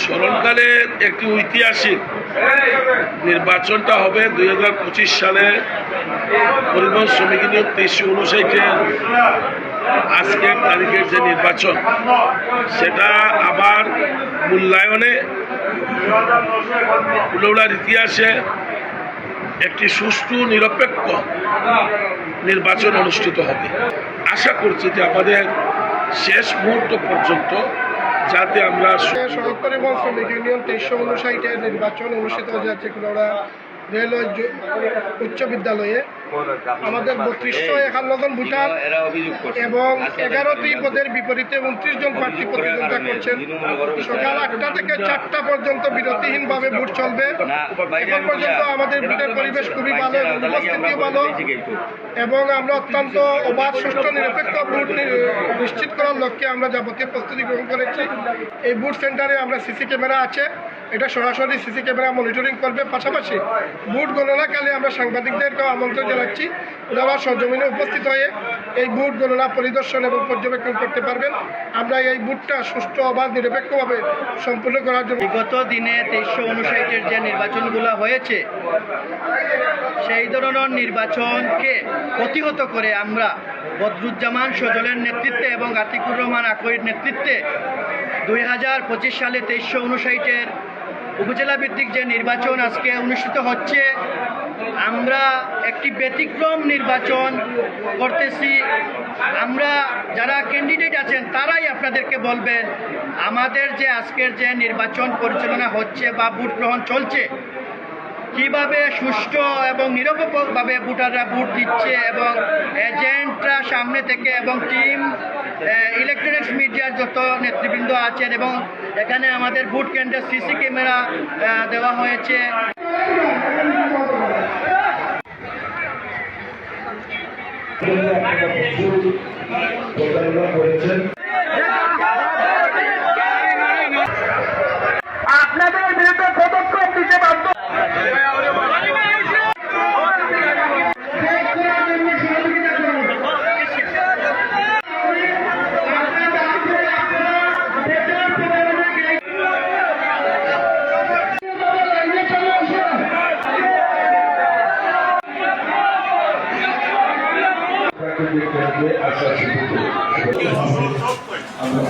স্মরণকালে একটি ঐতিহাসিক নির্বাচনটা হবে দুই হাজার পঁচিশ সালে পরিবহন শ্রমিক নিয়োগ উনষাটের আজকের তারিখের যে নির্বাচন, সেটা আবার মূল্যায়নে উলৌড়ার ইতিহাসে একটি সুষ্ঠু, নিরপেক্ষ নির্বাচন অনুষ্ঠিত হবে। আশা করছি যে আমাদের শেষ মুহূর্ত পর্যন্ত যাতে আমরা সড়ক পরিবহন শ্রমিক ইউনিয়ন তেইশশো উনষাটে নির্বাচন অনুষ্ঠিত হয়ে যাচ্ছে রেলওয়ে উচ্চ বিদ্যালয়ে। আমাদের বত্রিশশো একান্ন জন ভোটার এবং এগারোটি পদের বিপরীতে উনত্রিশ জন প্রার্থী প্রতিদ্বন্দ্বিতা করছেন। সকাল আটটা থেকে চারটা পর্যন্ত বিরতিহীনভাবে ভোট চলবে। এখন পর্যন্ত আমাদের ভোটের পরিবেশ খুবই ভালো এবং উপস্থিতিও ভালো এবং আমরা অত্যন্ত অবাধ, সুষ্ঠু, নিরপেক্ষ ভোট নিশ্চিত করার লক্ষ্যে আমরা যাবতীয় প্রস্তুতি গ্রহণ করেছি। এই ভোট সেন্টারে আমরা সিসি ক্যামেরা আছে। এটা সরাসরি সিসি ক্যামেরা মনিটরিং করবে। পাশাপাশি ভোট গণনাকালে আমরা সাংবাদিকদেরকেও আমন্ত্রণ জানাচ্ছি ওনারা সরজমিনে উপস্থিত হয়ে এই বুট গণনা পরিদর্শন এবং পর্যবেক্ষণ করতে পারবেন। আমরা এই বুটটা সুষ্ঠু অবাধ নিরপেক্ষভাবে সম্পূর্ণ করার জন্য বিগত দিনে তেইশশো উনষাটের যে নির্বাচনগুলো হয়েছে, সেই ধরনের নির্বাচনকে প্রতিহত করে আমরা বদরুজ্জামান সজলের নেতৃত্বে এবং আতিকুর রহমান আকরির নেতৃত্বে দুই হাজার পঁচিশ সালে তেইশশো উনষাটের উপজেলা ভিত্তিক যে নির্বাচন আজকে অনুষ্ঠিত হচ্ছে, আমরা একটি ব্যতিক্রম নির্বাচন করতেছি। আমরা যারা ক্যান্ডিডেট আছেন, তারাই আপনাদেরকে বলবেন, আমাদের যে আজকের যে নির্বাচন পরিচালনা হচ্ছে বা ভোট গ্রহণ চলছে, কীভাবে সুষ্ঠু এবং নিরপেক্ষভাবে ভোটাররা ভোট দিচ্ছে এবং এজেন্টরা সামনে থেকে এবং টিম ইলেকট্রনিক্স মিডিয়ার যত নেতৃবৃন্দ আছেন এবং এখানে আমাদের ভোট কেন্দ্রে সিসি ক্যামেরা দেওয়া হয়েছে। করেছেন। আমরা